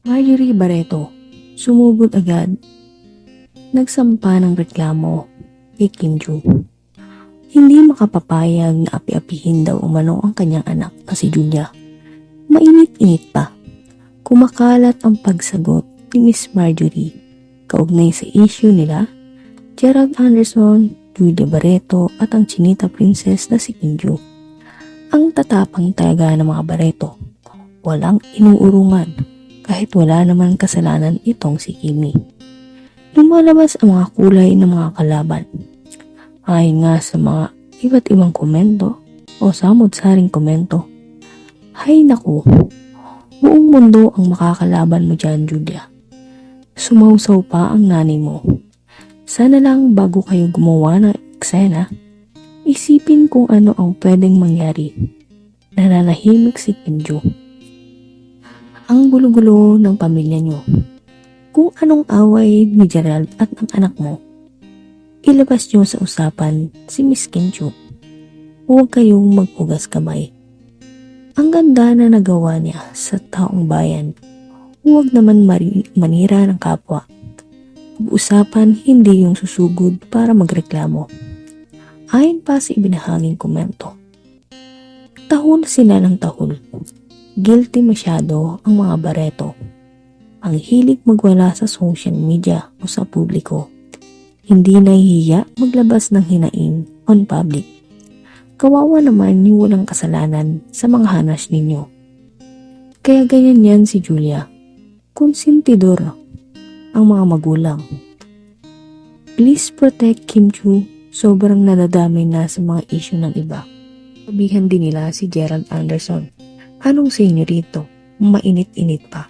Marjorie Barreto, sumugod agad. Nagsampa ng reklamo kay Kim Joo. Hindi makapapayag na api-apihin daw umano ang kanyang anak na si Julia. Mainit-init pa. Kumakalat ang pagsagot ni Miss Marjorie kaugnay sa issue nila, Gerald Anderson, Julia Barreto at ang Chinita Princess na si Kim. Ang tatapang talaga ng mga Barreto. Walang inuurungan kahit wala naman kasalanan itong si Kimi. Lumalabas ang mga kulay ng mga kalaban. Ayon nga sa mga iba't ibang komento o samot-saring komento. Hay naku, buong mundo ang makakalaban mo dyan, Julia. Sumausaw pa ang nanay mo. Sana lang bago kayo gumawa ng eksena, isipin kung ano ang pwedeng mangyari. Nananahimik si Kim Joo. Ang gulo-gulo ng pamilya niyo. Kung anong away ni Gerald at ng anak mo, ilabas niyo sa usapan si Miss Joo. Huwag kayong magpugas kamay. Ang ganda na nagawa niya sa taong bayan. Huwag naman manira ng kapwa. Pag-usapan hindi yung susugod para magreklamo. Ayon pa sa ibinahaging komento. Tahol sila ng tahol. Guilty masyado ang mga bareto. Ang hilig magwala sa social media o sa publiko. Hindi nahihiya maglabas ng hinaing on public. Kawawa naman yung walang kasalanan sa mga hanas ninyo. Kaya ganyan yan si Julia. Konsentidor ang mga magulang. Please protect Kim Chu. Sobrang nadadamay na sa mga issue ng iba. Sabihan din nila si Gerald Anderson. Anong sa inyo rito? Mainit-init pa.